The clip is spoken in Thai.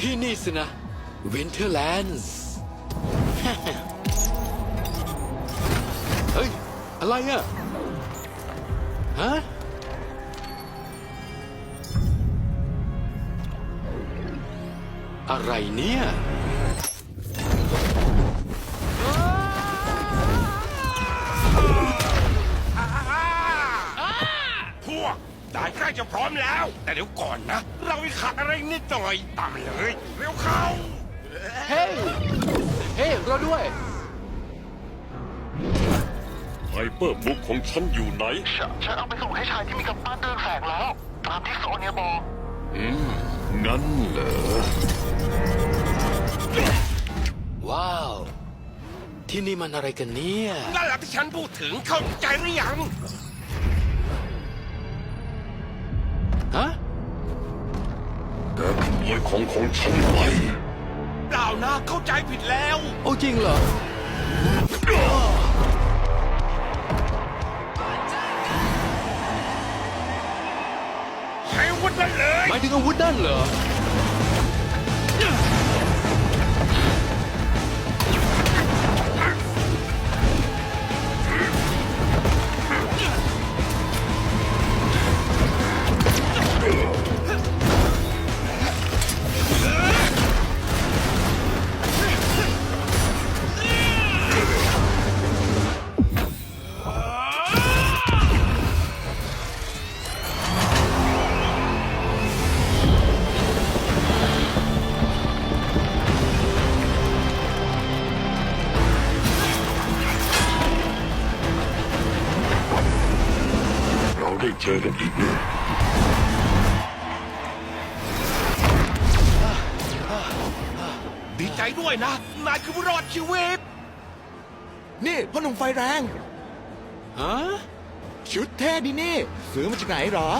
ที่นี่สินะ Winterlands เฮ้ย อะไรอะฮะ อะไรเนี่ย จะพร้อมแล้ว แต่เดี๋ยวก่อนนะ เราอีกขาดอะไรนิดหน่อยตามมาเลย เร็วเข้า เฮ้ย เฮ้ยเราด้วย ไฮเปอร์บุ๊กของฉันอยู่ไหน ฉันฉันเอาไปส่งให้ชายที่มีกำปั้นเดินแสงแล้ว ตามที่โซเนียบอก อืม งั้นเหรอ ว้าว ที่นี่มันอะไรกันเนี่ย นั่นแหละที่ฉันพูดถึงเข้าใจหรือยัง ฮะแกขโมยของของฉันไปเปล่านะเข้าใจผิดแล้ว โอ้จริงเหรอ ใช้อาวุธนั่นเลยหมายถึงอาวุธนั่นเหรอ ได้เจอกันอีกแล้วดีใจด้วยนะ นายคือผู้รอดชีวิต นี่พ่อหนุ่มไฟแรง ฮะ ชุดเท่ดีนี่ ซื้อมาจากไหนเหรอ